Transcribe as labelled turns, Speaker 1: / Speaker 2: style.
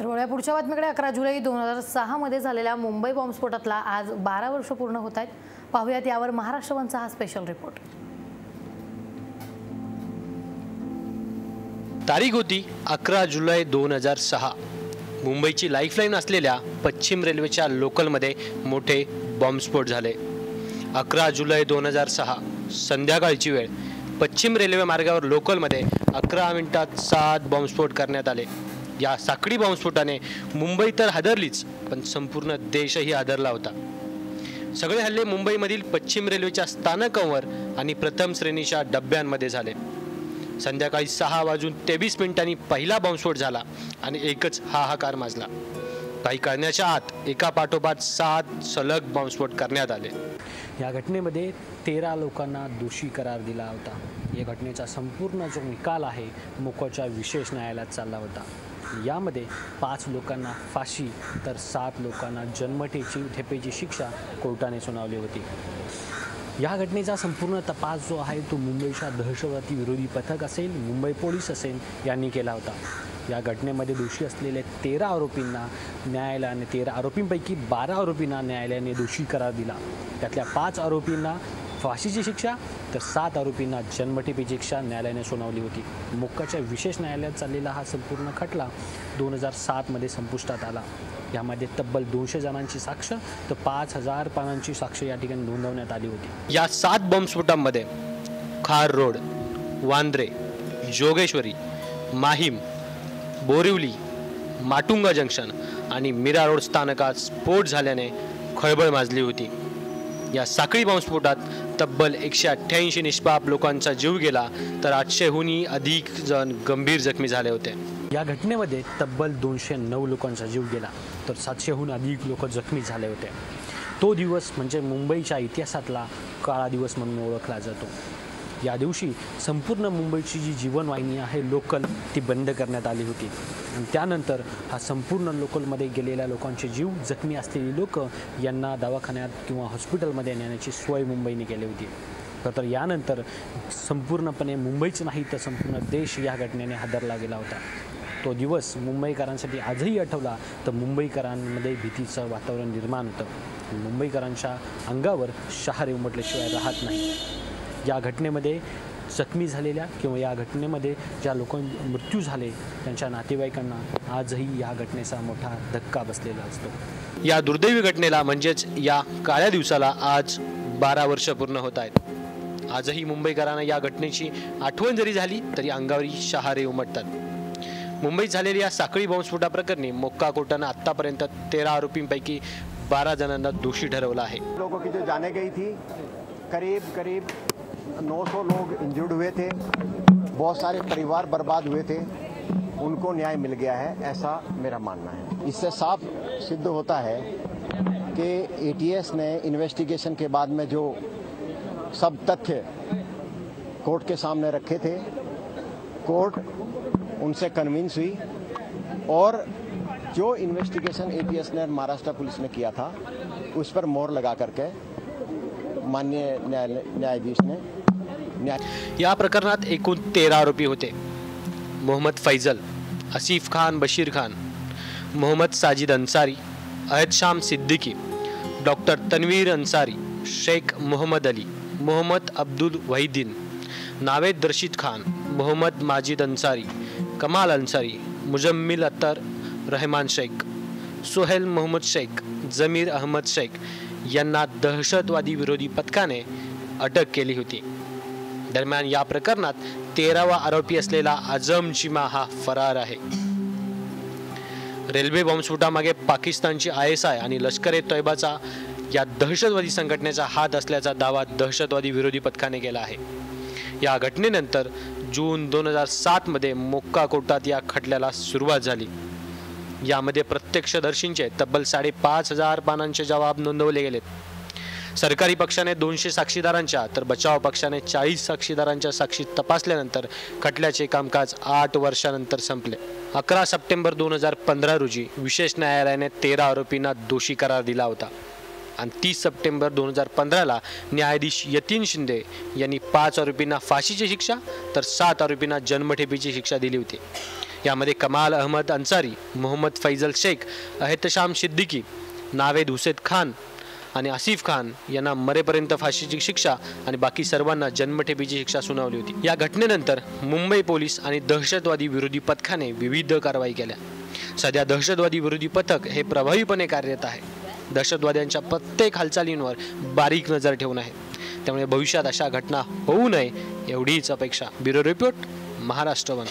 Speaker 1: तर वळूया पुढच्या बातमीकडे. अकरा जुलै दोन हजार सहामध्ये झालेल्या मुंबई बॉम्बस्फोटातला आज बारा वर्ष पूर्ण होत आहेत. पाहूयात यावर महाराष्ट्र वनचा हा स्पेशल रिपोर्ट
Speaker 2: तारीख होती अकरा जुलै दोन हजार सहा. मुंबईची लाईफलाईन असलेल्या पश्चिम रेल्वेच्या लोकलमध्ये मोठे बॉम्बस्फोट झाले. अकरा जुलै दोन हजार सहा संध्याकाळची वेळ पश्चिम रेल्वे मार्गावर लोकलमध्ये अकरा मिनिटात सात बॉम्बस्फोट करण्यात आले. या साखळी बॉम्बस्फोटाने मुंबई तर हादरलीच पण संपूर्ण देशही हादरला होता. सगळे हल्ले मुंबईमधील पश्चिम रेल्वेच्या स्थानकांवर आणि प्रथम श्रेणीच्या डब्यांमध्ये झाले. संध्याकाळी सहा वाजून तेवीस मिनिटांनी पहिला बॉम्बस्फोट झाला आणि एकच हाहाकार माजला. काही करण्याच्या आत एका पाठोपाठ सात सलग बॉम्बस्फोट करण्यात आले. या घटनेमध्ये तेरा लोकांना दोषी करार दिला होता. या घटनेचा संपूर्ण जो निकाल आहे मोकोच्या विशेष न्यायालयात चालला होता. यामध्ये पाच लोकांना फाशी तर सात लोकांना जन्मठेची ठेपेची शिक्षा कोर्टाने सुनावली होती. या घटनेचा संपूर्ण तपास जो आहे तो मुंबईच्या दहशतवादी विरोधी पथक असेल मुंबई पोलीस असेल यांनी केला होता. या घटनेमध्ये दोषी असलेल्या तेरा आरोपींना न्यायालयाने तेरा आरोपींपैकी बारा आरोपींना न्यायालयाने दोषी करार दिला. त्यातल्या पाच आरोपींना फाशीची शिक्षा तर सात आरोपींना जन्मठेपीची शिक्षा न्यायालयाने सुनावली होती. मोक्काच्या विशेष न्यायालयात चाललेला हा संपूर्ण खटला दोन हजार सातमध्ये संपुष्टात आला. यामध्ये तब्बल दोनशे जणांची साक्ष तर पाच हजार पानांची साक्ष या ठिकाणी नोंदवण्यात आली होती. या सात बॉम्बस्फोटांमध्ये खार रोड वांद्रे जोगेश्वरी माहीम बोरिवली माटुंगा जंक्शन आणि मीरा रोड स्थानकात स्फोट झाल्याने खळबळ माजली होती. या साखळी बॉम्बस्फोटात तब्बल एकशे अठ्ठ्याऐंशी निष्पाप लोकांचा जीव गेला तर आठशेहूनही अधिक जण गंभीर जखमी झाले होते. या घटनेमध्ये तब्बल दोनशे नऊ लोकांचा जीव गेला तर सातशेहून अधिक लोक जखमी झाले होते. तो दिवस म्हणजे मुंबईच्या इतिहासातला काळा दिवस म्हणून ओळखला जातो. या दिवशी संपूर्ण मुंबईची जी जीवनवाहिनी आहे लोकल ती बंद करण्यात आली होती. आणि त्यानंतर हा संपूर्ण लोकलमध्ये गेलेल्या लोकांचे जीव जखमी असलेली लोक यांना दवाखान्यात किंवा हॉस्पिटलमध्ये नेण्याची सोय मुंबईने केली होती. तर यानंतर संपूर्णपणे मुंबईच नाही तर संपूर्ण देश या घटनेने हादरला गेला होता. तो दिवस मुंबईकरांसाठी आजही आठवला तर मुंबईकरांमध्ये भीतीचं वातावरण निर्माण होतं. मुंबईकरांच्या अंगावर शहारे उमटल्याशिवाय राहत नाही. या घटनेमध्ये जखमी झालेल्या किंवा या घटनेमध्ये ज्या लोक मृत्यू झाले त्यांच्या नातेवाईकांना आजही या घटनेचा मोठा धक्का बसलेला असतो. या दुर्दैवी घटनेला म्हणजेच या काळ्या दिवसाला आज बारा वर्ष पूर्ण होत आहेत. आजही मुंबईकरांना या घटनेची आठवण जरी झाली तरी अंगावरी शहारे उमटतात. मुंबईत झालेल्या या साखळी बॉम्बस्फोटाप्रकरणी मोक्का कोर्टानं आत्तापर्यंत तेरा आरोपींपैकी बारा जणांना दोषी ठरवलं आहे.
Speaker 3: लोगों की जो जाने गई थी करीब करीब 900 लोग इंजर्ड हुए थे। बहुत सारे परिवार बर्बाद हुए थे। उनको न्याय मिल गया है, ऐसा मेरा मानना है। इससे साफ़ सिद्ध होता है कि एटीएस ने इन्वेस्टिगेशन के बाद में जो सब तथ्य कोर्ट के सामने रखे थे, कोर्ट उनसे कन्विंस हुई और जो इन्वेस्टिगेशन एटीएस ने महाराष्ट्र पुलिस ने किया था, उस पर मोहर लगा करके मान्य न्यायालय न्यायाधीश ने न्याय
Speaker 2: या प्रकरणात एकूण तेरा आरोपी होते. मोहम्मद फैजल आसिफ खान बशीर खान मोहम्मद साजिद अन्सारी अहद शाम सिद्दीकी डॉक्टर तन्वीर अन्सारी शेख मोहम्मद अली मोहम्मद अब्दुल वहीद्दीन नावेद रशीद खान मोहम्मद माजिद अन्सारी कमाल अन्सारी मुजम्मिल अत्तर रहमान शेख सोहेल मोहम्मद शेख जमीर अहमद शेख यांना दहशतवादी विरोधी पथकाने अटक केली होती. दरम्यान या प्रकरणात तेरावा आरोपी असलेला आजम चिमा हा फरार आहे. रेल्वे बॉम्बस्फोटामागे पाकिस्तानची आय एस आय आणि लष्कर ए तोयबाचा या दहशतवादी संघटनेचा हात असल्याचा दावा दहशतवादी विरोधी पथकाने केला आहे. या घटनेनंतर जून दोन हजार सातमध्ये मोक्का कोर्टात या खटल्याला सुरुवात झाली. यामध्ये प्रत्यक्षदर्शींचे तब्बल साडेपाच हजार पानांचे जबाब नोंदवले गेलेत. सरकारी पक्षाने दोनशे साक्षीदारांच्या तर बचाव पक्षाने चाळीस साक्षीदारांच्या साक्षी तपासल्यानंतर खटल्याचे कामकाज आठ वर्षानंतर संपले. अकरा सप्टेंबर दोन हजार पंधरा रोजी विशेष न्यायालयाने तेरा आरोपींना दोषी करार दिला होता. आणि तीस सप्टेंबर दोन हजार पंधराला न्यायाधीश यतीन शिंदे यांनी पाच आरोपींना फाशीची शिक्षा तर सात आरोपींना जन्मठेपीची शिक्षा दिली होती. यामध्ये कमाल अहमद अन्सारी मोहम्मद फैजल शेख अहेतशाम सिद्दीकी नावेद हुसेद खान आणि आसिफ खान यांना मरेपर्यंत फाशीची शिक्षा आणि बाकी सर्वांना जन्मठेपीची शिक्षा सुनावली होती. या घटनेनंतर मुंबई पोलीस आणि दहशतवादी विरोधी पथकाने विविध कारवाई केल्या. सध्या दहशतवादी विरोधी पथक हे प्रभावीपणे कार्यरत आहे. दहशतवाद्यांच्या प्रत्येक हालचालींवर बारीक नजर ठेवून आहे. त्यामुळे भविष्यात अशा घटना होऊ नये एवढीच अपेक्षा. Bureau report Maharashtra one.